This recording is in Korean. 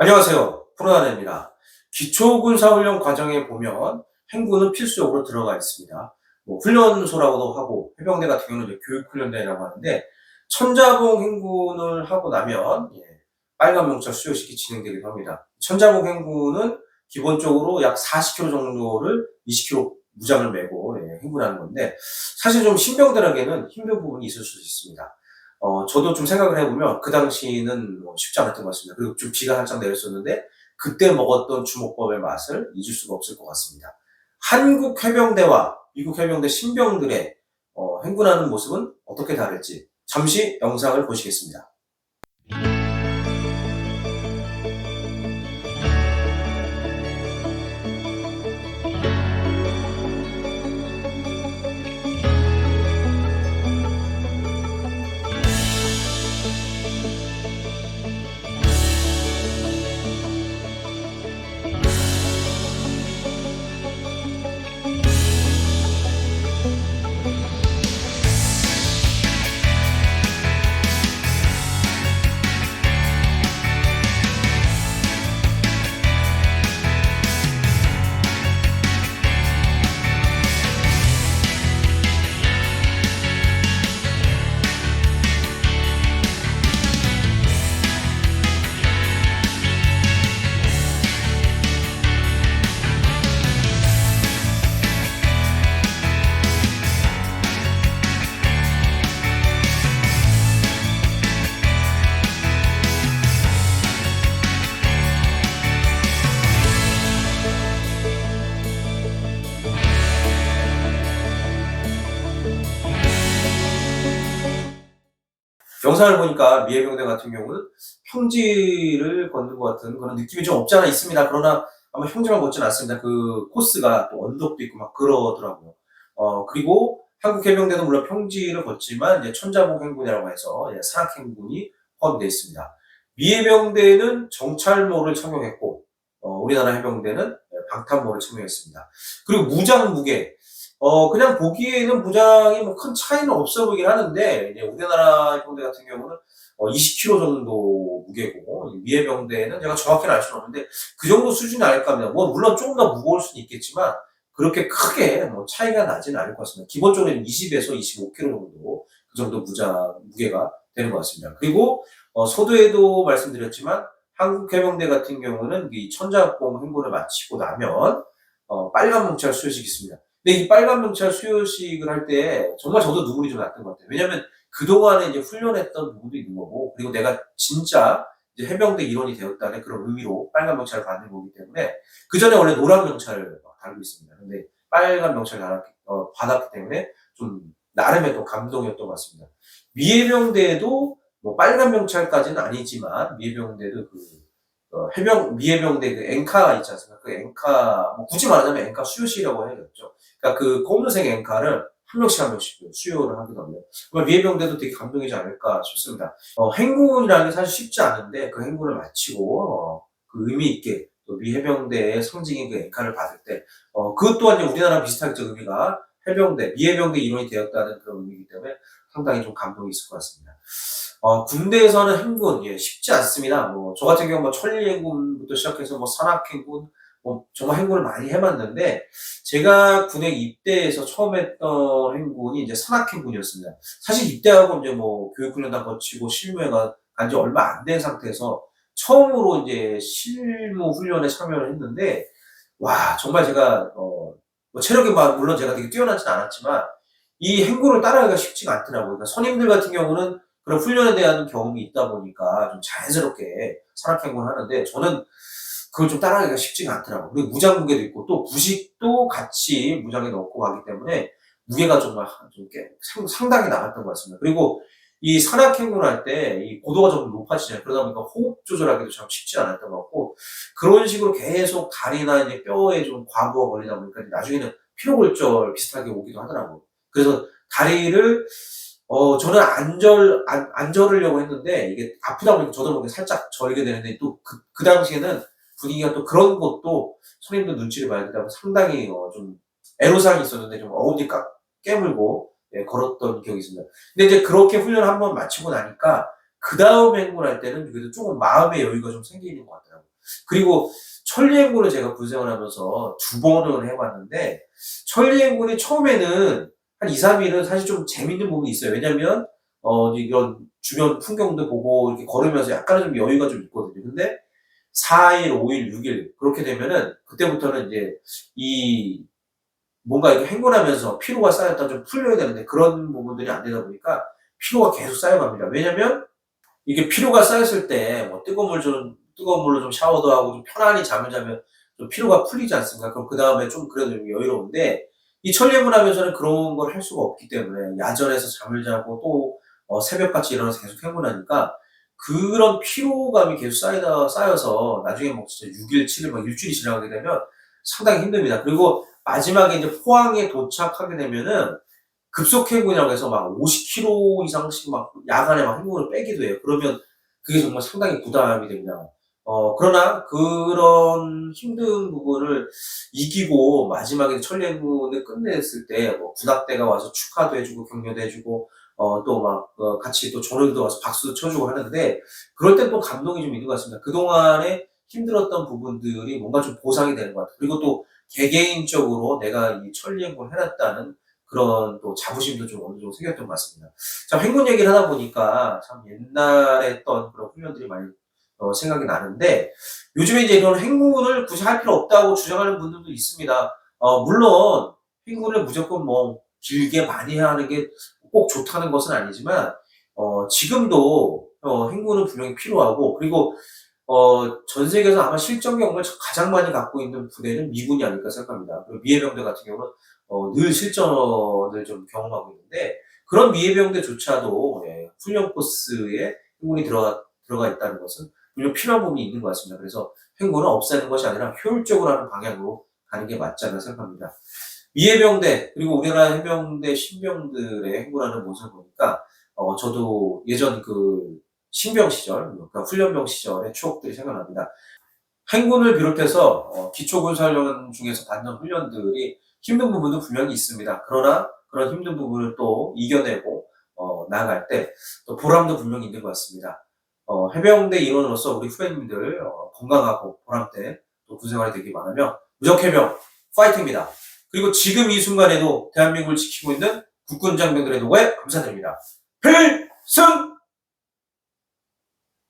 안녕하세요. 프로나입니다. 기초군사훈련 과정에 보면 행군은 필수적으로 들어가 있습니다. 뭐 훈련소라고도 하고 해병대 같은 경우는 교육훈련대라고 하는데 천자봉 행군을 하고 나면 예, 빨간 명찰 수요식이 진행되기도 합니다. 천자봉 행군은 기본적으로 약 40km 정도를 20km 무장을 메고 예, 행군하는 건데 사실 좀 신병들에게는 힘든 부분이 있을 수 있습니다. 어, 저도 좀 생각을 해보면 그 당시는 뭐 쉽지 않았던 것 같습니다. 그리고 좀 비가 살짝 내렸었는데 그때 먹었던 주먹밥의 맛을 잊을 수가 없을 것 같습니다. 한국 해병대와 미국 해병대 신병들의 어, 행군하는 모습은 어떻게 다를지 잠시 영상을 보시겠습니다. 영상을 보니까 미해병대 같은 경우는 평지를 걷는 것 같은 그런 느낌이 좀 없지 않아 있습니다. 그러나 아마 평지만 걷지는 않습니다. 그 코스가 또 언덕도 있고 막 그러더라고요. 어, 그리고 한국 해병대도 물론 평지를 걷지만 이제 천자복 행군이라고 해서 이제 산악 행군이 포함되어 있습니다. 미해병대는 정찰모를 착용했고 어, 우리나라 해병대는 방탄모를 착용했습니다. 그리고 무장 무게 어, 그냥 보기에는 무장이 뭐 큰 차이는 없어 보이긴 하는데, 이제 우리나라 해병대 같은 경우는 어, 20kg 정도 무게고, 미해 병대는 제가 정확히는 알 수는 없는데, 그 정도 수준이 아닐까 합니다. 뭐, 물론 조금 더 무거울 수는 있겠지만, 그렇게 크게 뭐 차이가 나지는 않을 것 같습니다. 기본적으로 20에서 25kg 정도, 그 정도 무장, 무게가 되는 것 같습니다. 그리고, 어, 서두에도 말씀드렸지만, 한국 해병대 같은 경우는 이 천자공 행군을 마치고 나면, 어, 빨간 수여식이 있습니다. 근데 이 빨간 명찰 수요식을 할 때 정말 저도 눈물이 좀 났던 것 같아요. 왜냐면 그동안에 이제 훈련했던 부분도 있는 거고, 그리고 내가 진짜 이제 해병대 일원이 되었다는 그런 의미로 빨간 명찰을 받는 거기 때문에, 그 전에 원래 노란 명찰을 달고 있습니다. 근데 빨간 명찰을 받았기, 어, 받았기 때문에 좀 나름의 또 감동이었던 것 같습니다. 미해병대도 뭐 빨간 명찰까지는 아니지만, 미해병대도 그 어, 해병 미해병대 그 엔카 있지 않습니까? 그 엔카 뭐 굳이 말하자면 엔카 수요시라고 해야겠죠. 그러니까 그 검은색 엔카를 한 명씩 한 명씩 수요를 하기도 합니다. 정말 미해병대도 되게 감동이지 않을까 싶습니다. 어, 행군이라는 게 사실 쉽지 않은데 그 행군을 마치고 어, 그 의미 있게 또 미해병대의 상징인 그 엔카를 받을 때 어, 그것 또한 우리나라 비슷하겠죠 의미가 해병대 미해병대 일원이 되었다는 그런 의미이기 때문에 상당히 좀 감동이 있을 것 같습니다. 어, 군대에서는 행군, 예, 쉽지 않습니다. 뭐, 저 같은 경우 뭐, 천리 행군부터 시작해서 뭐, 산악 행군, 뭐, 정말 행군을 많이 해봤는데, 제가 군에 입대해서 처음 했던 행군이 이제 산악 행군이었습니다. 사실 입대하고 이제 뭐, 교육훈련단 거치고 실무에 간지 얼마 안 된 상태에서 처음으로 이제 실무 훈련에 참여를 했는데, 와, 정말 제가, 어, 뭐 체력이 막, 물론 제가 되게 뛰어나진 않았지만, 이 행군을 따라가기가 쉽지가 않더라고요. 그러니까 선임들 같은 경우는 그런 훈련에 대한 경험이 있다 보니까 좀 자연스럽게 산악행군을 하는데 저는 그걸 좀 따라가기가 쉽지가 않더라고요. 그리고 무장 무게도 있고 또 부식도 같이 무장에 넣고 가기 때문에 무게가 정말 좀 상당히 나갔던 것 같습니다. 그리고 이 산악행군을 할때 이 고도가 좀 높아지잖아요. 그러다 보니까 호흡 조절하기도 참 쉽지 않았던 것 같고 그런 식으로 계속 다리나 이제 뼈에 좀 과부가 걸리다 보니까 나중에는 피로골절 비슷하게 오기도 하더라고요. 그래서 다리를 어, 저는 안 절, 안, 안 절으려고 했는데, 이게 아프다 보니까 저도 모르게 살짝 절게 되는데, 또 그, 그 당시에는 분위기가 또 그런 것도 손님들 눈치를 봐야 되다 상당히 어, 좀 애로사항이 있었는데, 좀 어금니 까, 깨물고, 예, 걸었던 기억이 있습니다. 근데 이제 그렇게 훈련을 한번 마치고 나니까, 그 다음 행군할 때는 그래도 조금 마음의 여유가 좀 생기는 것 같더라고요. 그리고 천리행군을 제가 군생을 하면서 두 번을 해봤는데 천리행군이 처음에는 한 2, 3일은 사실 좀 재밌는 부분이 있어요. 왜냐면 어 이런 주변 풍경도 보고 이렇게 걸으면서 약간은 좀 여유가 좀 있거든요. 근데 4일, 5일, 6일 그렇게 되면은 그때부터는 이제 이 뭔가 이렇게 행군하면서 피로가 쌓였다 좀 풀려야 되는데 그런 부분들이 안 되다 보니까 피로가 계속 쌓여갑니다. 왜냐면 이게 피로가 쌓였을 때 뭐 뜨거운 물 좀 뜨거운 물로 좀 샤워도 하고 좀 편안히 잠을 자면 좀 피로가 풀리지 않습니까? 그럼 그 다음에 좀 그래도 좀 여유로운데 이 천리행군 하면서는 그런 걸 할 수가 없기 때문에 야전에서 잠을 자고 또 어, 새벽같이 일어나서 계속 행군하니까 그런 피로감이 계속 쌓이다 쌓여서 나중에 뭐 진짜 6일, 7일, 막 일주일이 지나가게 되면 상당히 힘듭니다. 그리고 마지막에 이제 포항에 도착하게 되면은 급속 행군이라고 해서 막 50km 이상씩 막 야간에 막 행군을 빼기도 해요. 그러면 그게 정말 상당히 부담이 됩니다. 어, 그러나 그런 힘든 부분을 이기고 마지막에 천리행군을 끝냈을 때 뭐 군악대가 와서 축하도 해주고 격려도 해주고 어, 또 막, 어, 같이 또 조르도 와서 박수도 쳐주고 하는데, 그럴 땐또 감동이 좀 있는 것 같습니다. 그동안에 힘들었던 부분들이 뭔가 좀 보상이 되는 것 같아요. 그리고 또 개개인적으로 내가 이 천리행군을 해놨다는 그런 또 자부심도 좀 어느 정도 생겼던 것 같습니다. 참, 행군 얘기를 하다 보니까 참 옛날에 했던 그런 훈련들이 많이 어, 생각이 나는데, 요즘에 이제 이런 행군을 굳이 할 필요 없다고 주장하는 분들도 있습니다. 어, 물론, 행군을 무조건 뭐, 길게 많이 하는 게 꼭 좋다는 것은 아니지만, 어, 지금도, 어, 행군은 분명히 필요하고, 그리고, 어, 전 세계에서 아마 실전 경험을 가장 많이 갖고 있는 부대는 미군이 아닐까 생각합니다. 그리고 미해병대 같은 경우는, 어, 늘 실전을 좀 경험하고 있는데, 그런 미해병대조차도, 예, 훈련 코스에 행군이 들어가, 들어가 있다는 것은 물론 필요한 부분이 있는 것 같습니다. 그래서 행군은 없애는 것이 아니라 효율적으로 하는 방향으로 가는 게 맞지 않나 생각합니다. 미해병대 그리고 우리나라 해병대 신병들의 행군하는 모습을 보니까 어, 저도 예전 그 신병 시절, 그러니까 훈련병 시절의 추억들이 생각납니다. 행군을 비롯해서 어, 기초군사훈련 중에서 받는 훈련들이 힘든 부분도 분명히 있습니다. 그러나 그런 힘든 부분을 또 이겨내고 어, 나아갈 때 또 보람도 분명히 있는 것 같습니다. 어, 해병대 인원으로서 우리 후배님들 어, 건강하고 보람된 또 군생활이 되길 바라며 무적해병 파이팅입니다. 그리고 지금 이 순간에도 대한민국을 지키고 있는 국군 장병들의 노고에 감사드립니다. 필승!